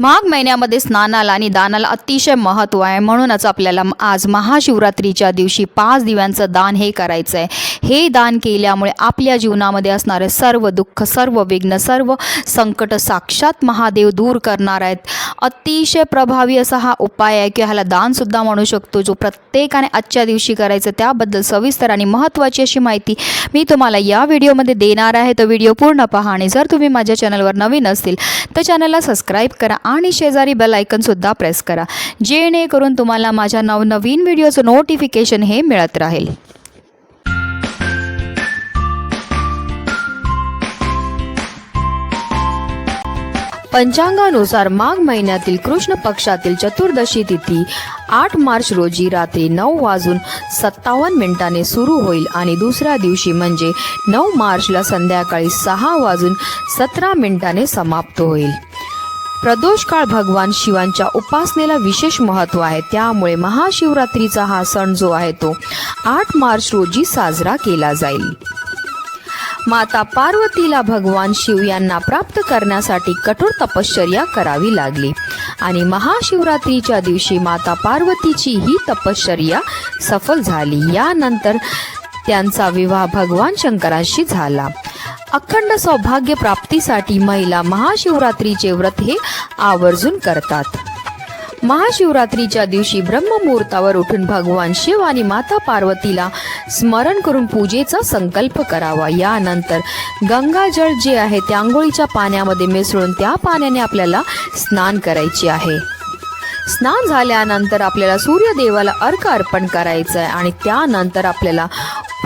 माघ महिन्यामध्ये स्नानाला आणि दानाला अतिशय महत्त्व आहे. म्हणूनच आपल्याला आज महाशिवरात्रीच्या दिवशी पाच दिव्यांचं दान हे करायचं आहे हे दान केल्यामुळे आपल्या जीवनामध्ये असणारे सर्व दुःख सर्व विघ्न सर्व संकट साक्षात महादेव दूर करणार आहेत. अतिशय प्रभावी असा हा उपाय आहे की ह्याला दानसुद्धा म्हणू शकतो जो प्रत्येकाने आजच्या दिवशी करायचं त्याबद्दल सविस्तर आणि महत्त्वाची अशी माहिती मी तुम्हाला या व्हिडिओमध्ये देणार आहे. तर व्हिडिओ पूर्ण पहा आणि जर तुम्ही माझ्या चॅनलवर नवीन असतील तर चॅनलला सबस्क्राईब करा आणि शेजारी बेल आयकनसुद्धा प्रेस करा जेणेकरून तुम्हाला माझ्या नवनवीन व्हिडिओचं नोटिफिकेशन हे मिळत राहील. पंचांगानुसार माघ महिन्यातील कृष्ण पक्षातील चतुर्दशी तिथी आठ मार्च रोजी रात्री नऊ वाजून सत्तावन्न मिनिटाने सुरू होईल आणि दुसऱ्या दिवशी म्हणजे नऊ मार्चला संध्याकाळी सहा वाजून सतरा मिनिटाने समाप्त होईल. प्रदोष काळ भगवान शिवांच्या उपासनेला विशेष महत्त्व आहे. त्यामुळे महाशिवरात्रीचा हा सण जो आहे तो आठ मार्च रोजी साजरा केला जाईल. माता पार्वतीला भगवान शिव यांना प्राप्त करण्यासाठी कठोर तपश्चर्या करावी लागली. आणि महाशिवरात्रीच्या दिवशी माता पार्वतीची ही तपश्चर्या सफल झाली. यानंतर त्यांचा विवाह भगवान शंकराशी झाला. अखंड सौभाग्य प्राप्तीसाठी महिला महाशिवरात्रीचे व्रत हे आवर्जून करतात. महाशिवरात्रीच्या दिवशी ब्रह्ममुहूर्तावर उठून भगवान शिव आणि माता पार्वतीला स्मरण करून पूजेचा संकल्प करावा. यानंतर गंगाजळ जे आहे ते आंघोळीच्या पाण्यामध्ये मिसळून त्या पाण्याने आपल्याला स्नान करायचे आहे. स्नान झाल्यानंतर आपल्याला सूर्यदेवाला अर्क अर्पण करायचं आहे आणि त्यानंतर आपल्याला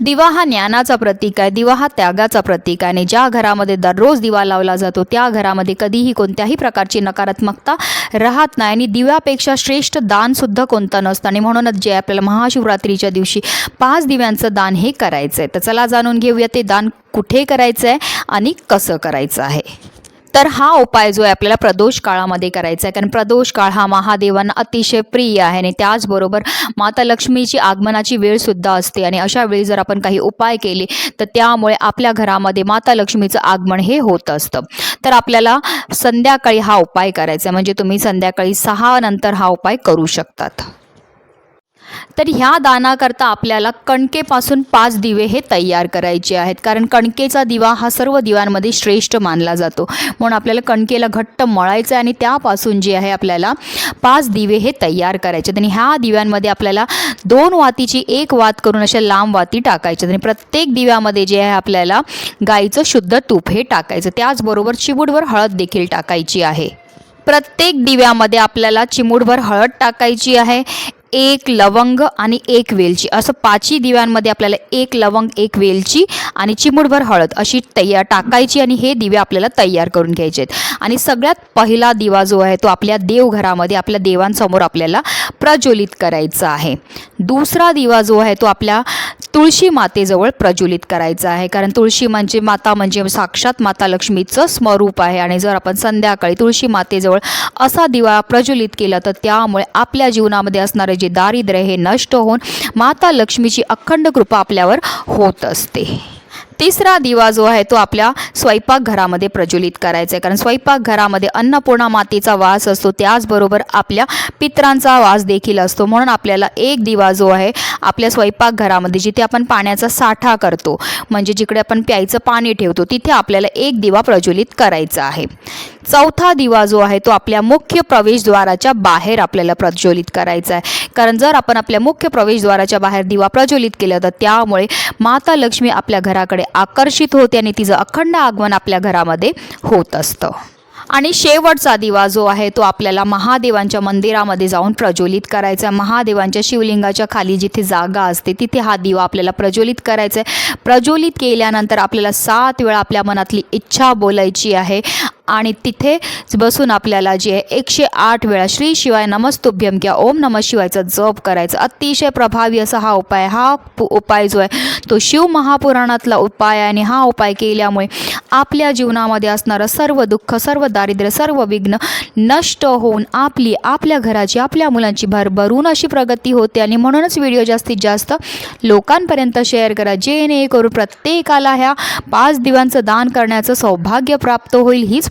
दिवा हा ज्ञानाचा प्रतीक आहे दिवा हा त्यागाचा प्रतीक आहे. आणि ज्या घरामध्ये दररोज दिवा लावला जातो त्या घरामध्ये कधीही कोणत्याही प्रकारची नकारात्मकता राहत नाही. आणि दिव्यापेक्षा श्रेष्ठ दानसुद्धा कोणता कोणतं नसतं. आणि म्हणूनच जे आपल्याला महाशिवरात्रीच्या दिवशी पाच दिव्यांचं दान हे करायचं आहे तर चला जाणून घेऊया ते दान कुठे करायचं आहे आणि कसं करायचं आहे. तर हा उपाय जो आहे आपल्याला प्रदोष काळामध्ये करायचा आहे. कारण प्रदोष काळ हा महादेवांना अतिशय प्रिय आहे आणि त्याचबरोबर माता लक्ष्मीची आगमनाची वेळसुद्धा असते. आणि अशा वेळी जर आपण काही उपाय केले तर त्यामुळे आपल्या घरामध्ये माता लक्ष्मीचं आगमन हे होत असतं. तर आपल्याला संध्याकाळी हा उपाय करायचा आहे. म्हणजे तुम्ही संध्याकाळी सहा नंतर हा उपाय करू शकतात. तर ह्या दानाकरता आपल्याला कणकेपासून पाच दिवे हे तयार करायचे आहेत. कारण कणकेचा दिवा हा सर्व दिव्यांमध्ये श्रेष्ठ मानला जातो. म्हणून आपल्याला कणकेला घट्ट मळायचं आहे आणि त्यापासून जे आहे आपल्याला पाच दिवे हे तयार करायचे आहेत. आणि ह्या दिव्यांमध्ये आपल्याला दोन वातीची एक वात करून अशा लांब वाती टाकायच्या आणि प्रत्येक दिव्यामध्ये जे आहे आपल्याला गाईचं शुद्ध तूप हे टाकायचं त्याचबरोबर चिबूडवर हळद देखील टाकायची आहे. प्रत्येक दिव्यामध्ये आपल्याला चिमूडभर हळद टाकायची आहे. एक लवंग आणि एक वेलची. असं पाचही दिव्यांमध्ये आपल्याला एक लवंग एक वेलची आणि चिमूटभर हळद अशी तयार टाकायची आणि हे दिवे आपल्याला तयार करून घ्यायचे आहेत आणि सगळ्यात पहिला दिवा जो आहे तो आपल्या देवघरामध्ये आपल्या देवांसमोर आपल्याला प्रज्वलित करायचा आहे. दुसरा दिवा जो आहे तो आपल्या तुळशी मातेजवळ प्रज्वलित करायचा आहे. कारण तुळशी म्हणजे माता म्हणजे साक्षात माता लक्ष्मीचं स्वरूप आहे. आणि जर आपण संध्याकाळी तुळशी मातेजवळ असा दिवा प्रज्वलित केला तर त्यामुळे आपल्या जीवनामध्ये असणारे जे दारिद्र्य हे नष्ट होऊन माता लक्ष्मीची अखंड कृपा आपल्यावर होत असते. तिसरा दिवा जो आहे तो आपल्या स्वयंपाकघरामध्ये प्रज्वलित करायचा आहे. कारण स्वयंपाकघरामध्ये अन्नपूर्णा मातेचा वास असतो त्याचबरोबर आपल्या पित्रांचा वास देखील असतो. म्हणून आपल्याला एक दिवा जो आहे आपल्या स्वयंपाकघरामध्ये जिथे आपण पाण्याचा साठा करतो म्हणजे जिकडे आपण प्यायचं पाणी ठेवतो तिथे आपल्याला एक दिवा प्रज्वलित करायचा आहे. चौथा दिवा जो आहे तो आपल्या मुख्य प्रवेशद्वाराच्या बाहेर आपल्याला प्रज्वलित करायचा आहे. कारण जर आपण आपल्या मुख्य प्रवेशद्वाराच्या बाहेर दिवा प्रज्वलित केला तर त्यामुळे माता लक्ष्मी आपल्या घराकडे आकर्षित होते आणि तिचं अखंड आगमन आपल्या घरामध्ये होत असतं. आणि शेवटचा दिवा जो आहे तो आपल्याला महादेवांच्या मंदिरामध्ये जाऊन प्रज्वलित करायचा आहे. महादेवांच्या शिवलिंगाच्या खाली जिथे जागा असते तिथे हा दिवा आपल्याला प्रज्वलित करायचा आहे. प्रज्वलित केल्यानंतर आपल्याला सात वेळा आपल्या मनातली इच्छा बोलायची आहे. आणि तिथे बसून आपल्याला जे एकशे आठ वेळा श्री शिवाय नमस्तुभ्यम किंवा ओम नम शिवायचा जप करायचा. अतिशय प्रभावी असा हा उपाय हा उपाय जो आहे तो शिव महापुराणातला उपाय आहे आणि हा उपाय केल्यामुळे आपल्या जीवनामध्ये असणारं सर्व दुःख सर्व दारिद्र्य सर्व विघ्न नष्ट होऊन आपली आपल्या घराची आपल्या मुलांची भरभरून अशी प्रगती होते आणि म्हणूनच व्हिडिओ जास्तीत जास्त लोकांपर्यंत शेअर करा. जेणेकरून प्रत्येकाला ह्या पाच दिवांचं दान करण्याचं सौभाग्य प्राप्त होईल हीच